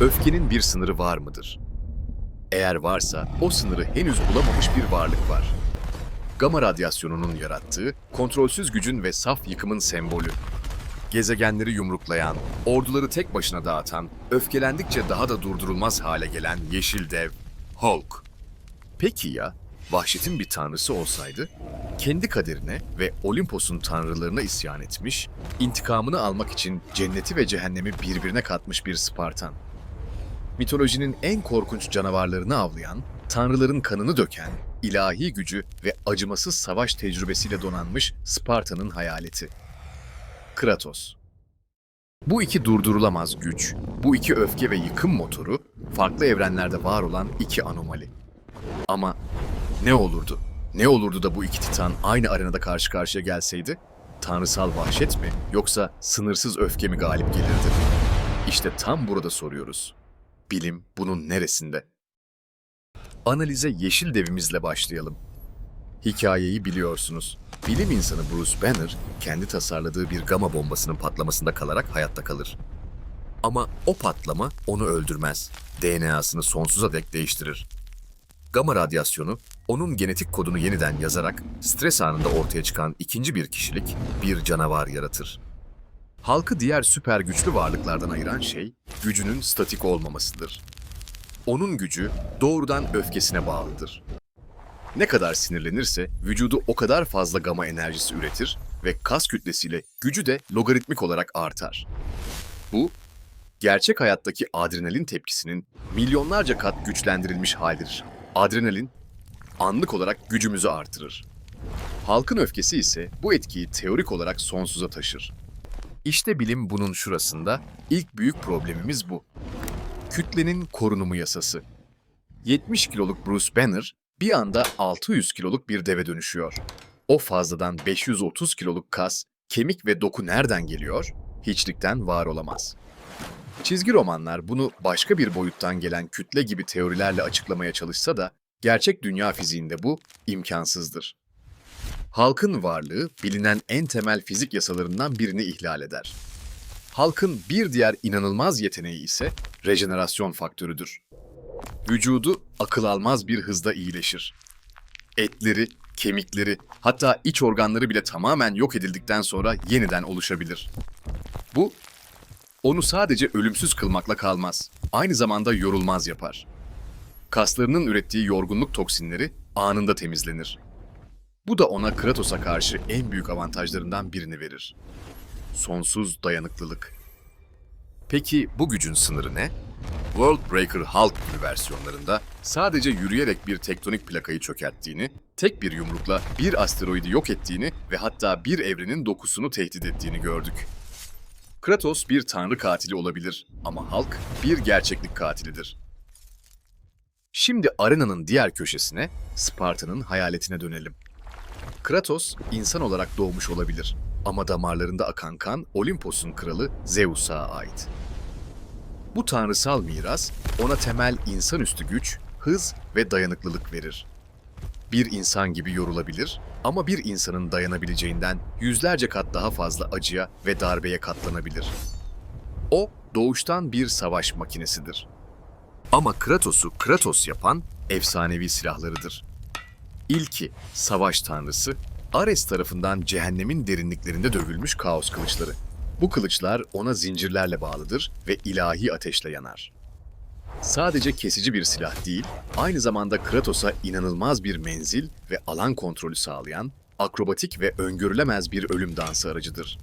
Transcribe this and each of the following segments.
Öfkenin bir sınırı var mıdır? Eğer varsa o sınırı henüz bulamamış bir varlık var. Gama radyasyonunun yarattığı kontrolsüz gücün ve saf yıkımın sembolü. Gezegenleri yumruklayan, orduları tek başına dağıtan, öfkelendikçe daha da durdurulmaz hale gelen yeşil dev Hulk. Peki ya vahşetin bir tanrısı olsaydı? Kendi kaderine ve Olimpos'un tanrılarına isyan etmiş, intikamını almak için cenneti ve cehennemi birbirine katmış bir Spartan. Mitolojinin en korkunç canavarlarını avlayan, tanrıların kanını döken, ilahi gücü ve acımasız savaş tecrübesiyle donanmış Sparta'nın hayaleti. Kratos. Bu iki durdurulamaz güç, bu iki öfke ve yıkım motoru, farklı evrenlerde var olan iki anomali. Ama ne olurdu? Ne olurdu da bu iki titan aynı arenada karşı karşıya gelseydi? Tanrısal vahşet mi yoksa sınırsız öfke mi galip gelirdi? İşte tam burada soruyoruz. Bilim bunun neresinde? Analize yeşil devimizle başlayalım. Hikayeyi biliyorsunuz. Bilim insanı Bruce Banner kendi tasarladığı bir gama bombasının patlamasında kalarak hayatta kalır. Ama o patlama onu öldürmez. DNA'sını sonsuza dek değiştirir. Gama radyasyonu onun genetik kodunu yeniden yazarak stres anında ortaya çıkan ikinci bir kişilik, bir canavar yaratır. Halkı diğer süper güçlü varlıklardan ayıran şey gücünün statik olmamasıdır. Onun gücü doğrudan öfkesine bağlıdır. Ne kadar sinirlenirse vücudu o kadar fazla gama enerjisi üretir ve kas kütlesiyle gücü de logaritmik olarak artar. Bu, gerçek hayattaki adrenalin tepkisinin milyonlarca kat güçlendirilmiş halidir. Adrenalin, anlık olarak gücümüzü artırır. Halkın öfkesi ise bu etkiyi teorik olarak sonsuza taşır. İşte bilim bunun şurasında, ilk büyük problemimiz bu. Kütlenin korunumu yasası. 70 kiloluk Bruce Banner bir anda 600 kiloluk bir deve dönüşüyor. O fazladan 530 kiloluk kas, kemik ve doku nereden geliyor? Hiçlikten var olamaz. Çizgi romanlar bunu başka bir boyuttan gelen kütle gibi teorilerle açıklamaya çalışsa da gerçek dünya fiziğinde bu imkansızdır. Halkın varlığı bilinen en temel fizik yasalarından birini ihlal eder. Halkın bir diğer inanılmaz yeteneği ise rejenerasyon faktörüdür. Vücudu akıl almaz bir hızda iyileşir. Etleri, kemikleri, hatta iç organları bile tamamen yok edildikten sonra yeniden oluşabilir. Bu, onu sadece ölümsüz kılmakla kalmaz, aynı zamanda yorulmaz yapar. Kaslarının ürettiği yorgunluk toksinleri anında temizlenir. Bu da ona Kratos'a karşı en büyük avantajlarından birini verir. Sonsuz dayanıklılık. Peki bu gücün sınırı ne? World Breaker Hulk versiyonlarında sadece yürüyerek bir tektonik plakayı çökerttiğini, tek bir yumrukla bir asteroidi yok ettiğini ve hatta bir evrenin dokusunu tehdit ettiğini gördük. Kratos bir tanrı katili olabilir ama Hulk bir gerçeklik katilidir. Şimdi arenanın diğer köşesine, Sparta'nın hayaletine dönelim. Kratos insan olarak doğmuş olabilir ama damarlarında akan kan Olimpos'un kralı Zeus'a ait. Bu tanrısal miras ona temel insanüstü güç, hız ve dayanıklılık verir. Bir insan gibi yorulabilir ama bir insanın dayanabileceğinden yüzlerce kat daha fazla acıya ve darbeye katlanabilir. O doğuştan bir savaş makinesidir. Ama Kratos'u Kratos yapan efsanevi silahlarıdır. İlki savaş tanrısı, Ares tarafından cehennemin derinliklerinde dövülmüş kaos kılıçları. Bu kılıçlar ona zincirlerle bağlıdır ve ilahi ateşle yanar. Sadece kesici bir silah değil, aynı zamanda Kratos'a inanılmaz bir menzil ve alan kontrolü sağlayan, akrobatik ve öngörülemez bir ölüm dansı aracıdır.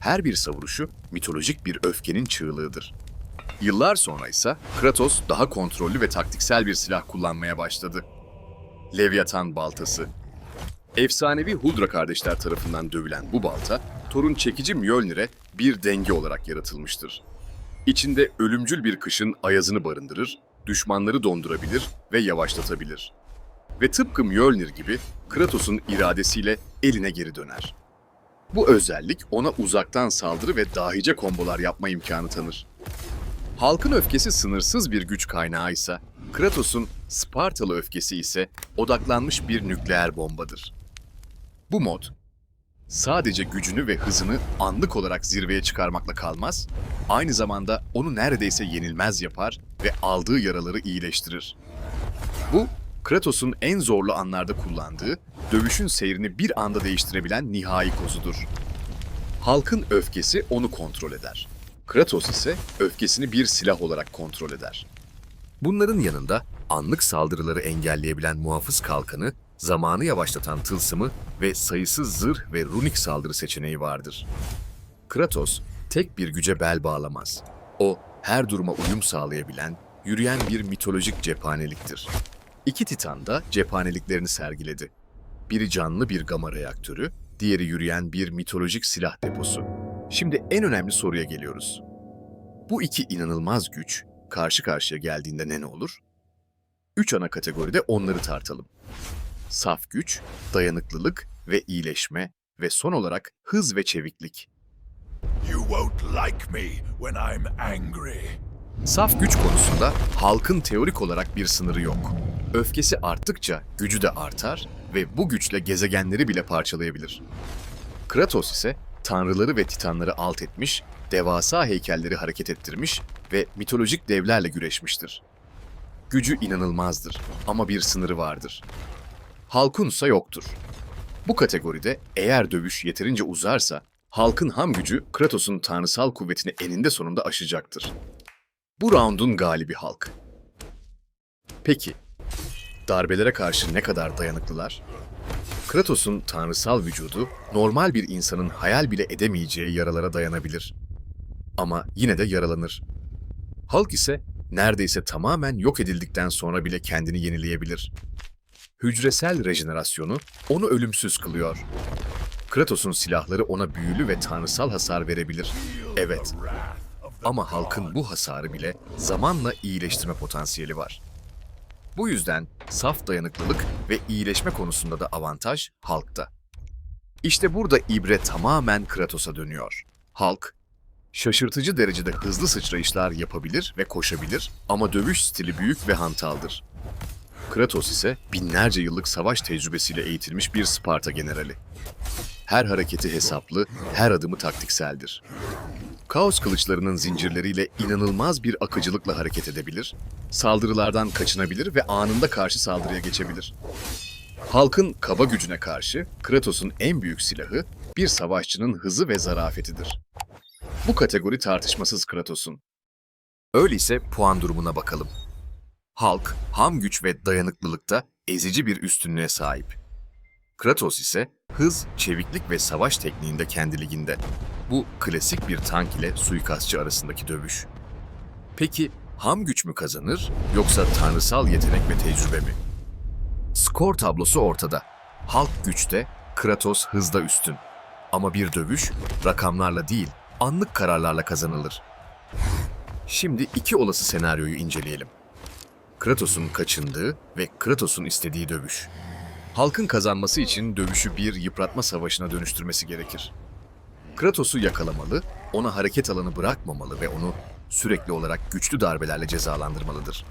Her bir savuruşu mitolojik bir öfkenin çığlığıdır. Yıllar sonra ise Kratos daha kontrollü ve taktiksel bir silah kullanmaya başladı. Leviathan baltası. Efsanevi Huldra kardeşler tarafından dövülen bu balta, Thor'un çekici Mjolnir'e bir denge olarak yaratılmıştır. İçinde ölümcül bir kışın ayazını barındırır, düşmanları dondurabilir ve yavaşlatabilir. Ve tıpkı Mjolnir gibi Kratos'un iradesiyle eline geri döner. Bu özellik ona uzaktan saldırı ve dahice kombolar yapma imkanı tanır. Halkın öfkesi sınırsız bir güç kaynağı ise, Kratos'un Spartalı öfkesi ise odaklanmış bir nükleer bombadır. Bu mod, sadece gücünü ve hızını anlık olarak zirveye çıkarmakla kalmaz, aynı zamanda onu neredeyse yenilmez yapar ve aldığı yaraları iyileştirir. Bu, Kratos'un en zorlu anlarda kullandığı, dövüşün seyrini bir anda değiştirebilen nihai kozudur. Halkın öfkesi onu kontrol eder. Kratos ise öfkesini bir silah olarak kontrol eder. Bunların yanında anlık saldırıları engelleyebilen muhafız kalkanı, zamanı yavaşlatan tılsımı ve sayısız zırh ve runik saldırı seçeneği vardır. Kratos tek bir güce bel bağlamaz. O her duruma uyum sağlayabilen, yürüyen bir mitolojik cephaneliktir. İki titan da cephaneliklerini sergiledi. Biri canlı bir gama reaktörü, diğeri yürüyen bir mitolojik silah deposu. Şimdi en önemli soruya geliyoruz. Bu iki inanılmaz güç karşı karşıya geldiğinde ne ne olur? Üç ana kategoride onları tartalım. Saf güç, dayanıklılık ve iyileşme ve son olarak hız ve çeviklik. You won't like me when I'm angry. Saf güç konusunda halkın teorik olarak bir sınırı yok. Öfkesi arttıkça gücü de artar ve bu güçle gezegenleri bile parçalayabilir. Kratos ise tanrıları ve titanları alt etmiş, devasa heykelleri hareket ettirmiş ve mitolojik devlerle güreşmiştir. Gücü inanılmazdır ama bir sınırı vardır. Halkunsa yoktur. Bu kategoride eğer dövüş yeterince uzarsa, halkın ham gücü Kratos'un tanrısal kuvvetini eninde sonunda aşacaktır. Bu roundun galibi halk. Peki, darbelere karşı ne kadar dayanıklılar? Kratos'un tanrısal vücudu normal bir insanın hayal bile edemeyeceği yaralara dayanabilir. Ama yine de yaralanır. Halk ise neredeyse tamamen yok edildikten sonra bile kendini yenileyebilir. Hücresel rejenerasyonu onu ölümsüz kılıyor. Kratos'un silahları ona büyülü ve tanrısal hasar verebilir. Evet, ama halkın bu hasarı bile zamanla iyileştirme potansiyeli var. Bu yüzden saf dayanıklılık ve iyileşme konusunda da avantaj halkta. İşte burada ibre tamamen Kratos'a dönüyor. Halk, şaşırtıcı derecede hızlı sıçrayışlar yapabilir ve koşabilir ama dövüş stili büyük ve hantaldır. Kratos ise binlerce yıllık savaş tecrübesiyle eğitilmiş bir Sparta generali. Her hareketi hesaplı, her adımı taktikseldir. Kaos kılıçlarının zincirleriyle inanılmaz bir akıcılıkla hareket edebilir, saldırılardan kaçınabilir ve anında karşı saldırıya geçebilir. Halkın kaba gücüne karşı Kratos'un en büyük silahı bir savaşçının hızı ve zarafetidir. Bu kategori tartışmasız Kratos'un. Öyleyse puan durumuna bakalım. Halk, ham güç ve dayanıklılıkta ezici bir üstünlüğe sahip. Kratos ise hız, çeviklik ve savaş tekniğinde kendi liginde. Bu klasik bir tank ile suikastçı arasındaki dövüş. Peki ham güç mü kazanır yoksa tanrısal yetenek ve tecrübe mi? Skor tablosu ortada. Halk güçte, Kratos hızda üstün. Ama bir dövüş rakamlarla değil, anlık kararlarla kazanılır. Şimdi iki olası senaryoyu inceleyelim. Kratos'un kaçındığı ve Kratos'un istediği dövüş. Halkın kazanması için dövüşü bir yıpratma savaşına dönüştürmesi gerekir. Kratos'u yakalamalı, ona hareket alanı bırakmamalı ve onu sürekli olarak güçlü darbelerle cezalandırmalıdır.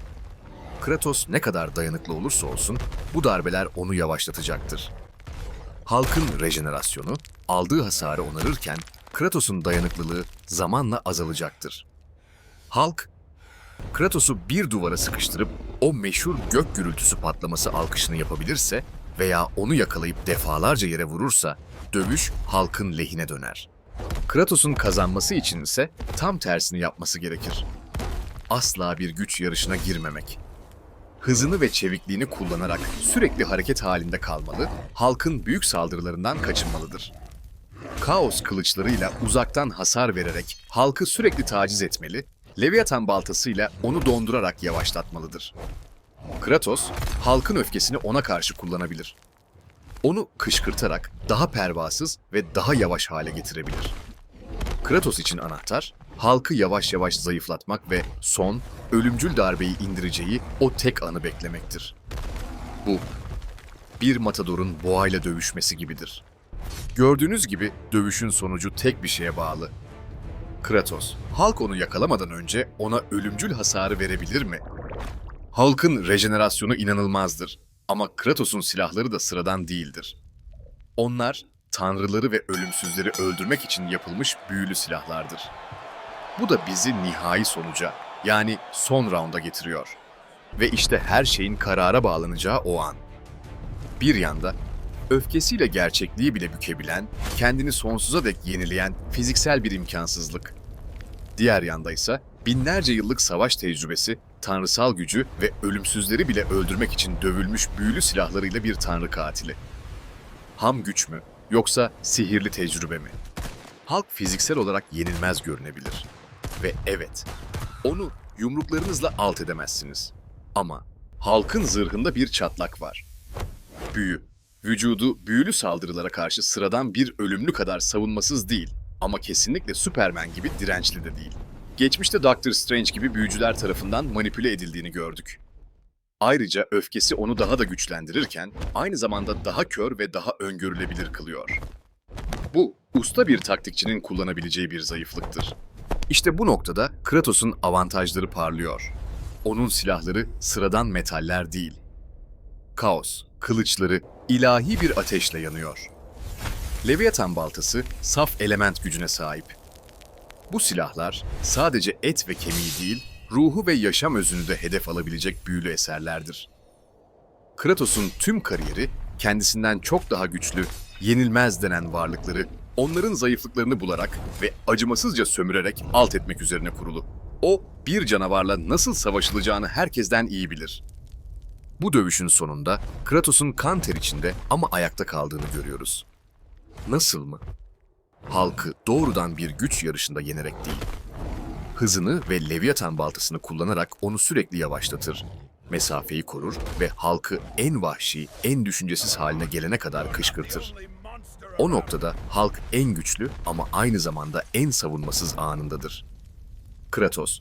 Kratos ne kadar dayanıklı olursa olsun bu darbeler onu yavaşlatacaktır. Halkın rejenerasyonu aldığı hasarı onarırken Kratos'un dayanıklılığı zamanla azalacaktır. Halk Kratos'u bir duvara sıkıştırıp o meşhur gök gürültüsü patlaması alkışını yapabilirse veya onu yakalayıp defalarca yere vurursa dövüş halkın lehine döner. Kratos'un kazanması için ise tam tersini yapması gerekir. Asla bir güç yarışına girmemek. Hızını ve çevikliğini kullanarak sürekli hareket halinde kalmalı, halkın büyük saldırılarından kaçınmalıdır. Kaos kılıçlarıyla uzaktan hasar vererek halkı sürekli taciz etmeli, Leviathan baltasıyla onu dondurarak yavaşlatmalıdır. Kratos, halkın öfkesini ona karşı kullanabilir. Onu kışkırtarak daha pervasız ve daha yavaş hale getirebilir. Kratos için anahtar, halkı yavaş yavaş zayıflatmak ve son, ölümcül darbeyi indireceği o tek anı beklemektir. Bu, bir matadorun boğayla dövüşmesi gibidir. Gördüğünüz gibi dövüşün sonucu tek bir şeye bağlı. Kratos, halk onu yakalamadan önce ona ölümcül hasarı verebilir mi? Halkın rejenerasyonu inanılmazdır ama Kratos'un silahları da sıradan değildir. Onlar tanrıları ve ölümsüzleri öldürmek için yapılmış büyülü silahlardır. Bu da bizi nihai sonuca, yani son raunda getiriyor. Ve işte her şeyin karara bağlanacağı o an. Bir yanda öfkesiyle gerçekliği bile bükebilen, kendini sonsuza dek yenileyen fiziksel bir imkansızlık. Diğer yanda ise binlerce yıllık savaş tecrübesi, tanrısal gücü ve ölümsüzleri bile öldürmek için dövülmüş büyülü silahlarıyla bir tanrı katili. Ham güç mü yoksa sihirli tecrübe mi? Halk fiziksel olarak yenilmez görünebilir. Ve evet, onu yumruklarınızla alt edemezsiniz. Ama halkın zırhında bir çatlak var. Büyü, vücudu büyülü saldırılara karşı sıradan bir ölümlü kadar savunmasız değil ama kesinlikle Superman gibi dirençli de değil. Geçmişte Doctor Strange gibi büyücüler tarafından manipüle edildiğini gördük. Ayrıca öfkesi onu daha da güçlendirirken aynı zamanda daha kör ve daha öngörülebilir kılıyor. Bu, usta bir taktikçinin kullanabileceği bir zayıflıktır. İşte bu noktada Kratos'un avantajları parlıyor. Onun silahları sıradan metaller değil. Kaos, kılıçları ilahi bir ateşle yanıyor. Leviathan baltası saf element gücüne sahip. Bu silahlar sadece et ve kemiği değil, ruhu ve yaşam özünü de hedef alabilecek büyülü eserlerdir. Kratos'un tüm kariyeri kendisinden çok daha güçlü, yenilmez denen varlıkları onların zayıflıklarını bularak ve acımasızca sömürerek alt etmek üzerine kurulu. O bir canavarla nasıl savaşılacağını herkesten iyi bilir. Bu dövüşün sonunda Kratos'un kan ter içinde ama ayakta kaldığını görüyoruz. Nasıl mı? Halkı doğrudan bir güç yarışında yenerek değil, hızını ve Leviathan baltasını kullanarak onu sürekli yavaşlatır, mesafeyi korur ve halkı en vahşi, en düşüncesiz haline gelene kadar kışkırtır. O noktada halk en güçlü ama aynı zamanda en savunmasız anındadır. Kratos,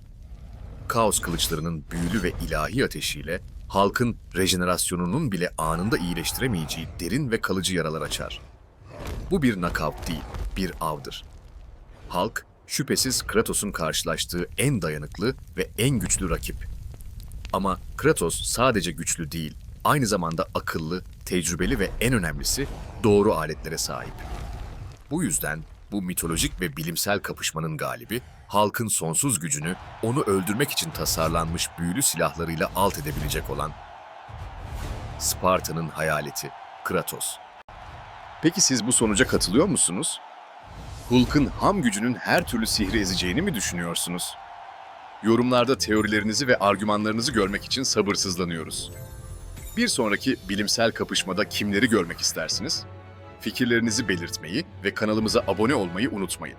Kaos kılıçlarının büyülü ve ilahi ateşiyle halkın rejenerasyonunun bile anında iyileştiremeyeceği derin ve kalıcı yaralar açar. Bu bir knockout değil, bir avdır. Halk, şüphesiz Kratos'un karşılaştığı en dayanıklı ve en güçlü rakip. Ama Kratos sadece güçlü değil, aynı zamanda akıllı, tecrübeli ve en önemlisi doğru aletlere sahip. Bu yüzden bu mitolojik ve bilimsel kapışmanın galibi, halkın sonsuz gücünü onu öldürmek için tasarlanmış büyülü silahlarıyla alt edebilecek olan Sparta'nın hayaleti Kratos. Peki siz bu sonuca katılıyor musunuz? Hulk'ın ham gücünün her türlü sihri ezeceğini mi düşünüyorsunuz? Yorumlarda teorilerinizi ve argümanlarınızı görmek için sabırsızlanıyoruz. Bir sonraki bilimsel kapışmada kimleri görmek istersiniz? Fikirlerinizi belirtmeyi ve kanalımıza abone olmayı unutmayın.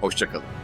Hoşçakalın.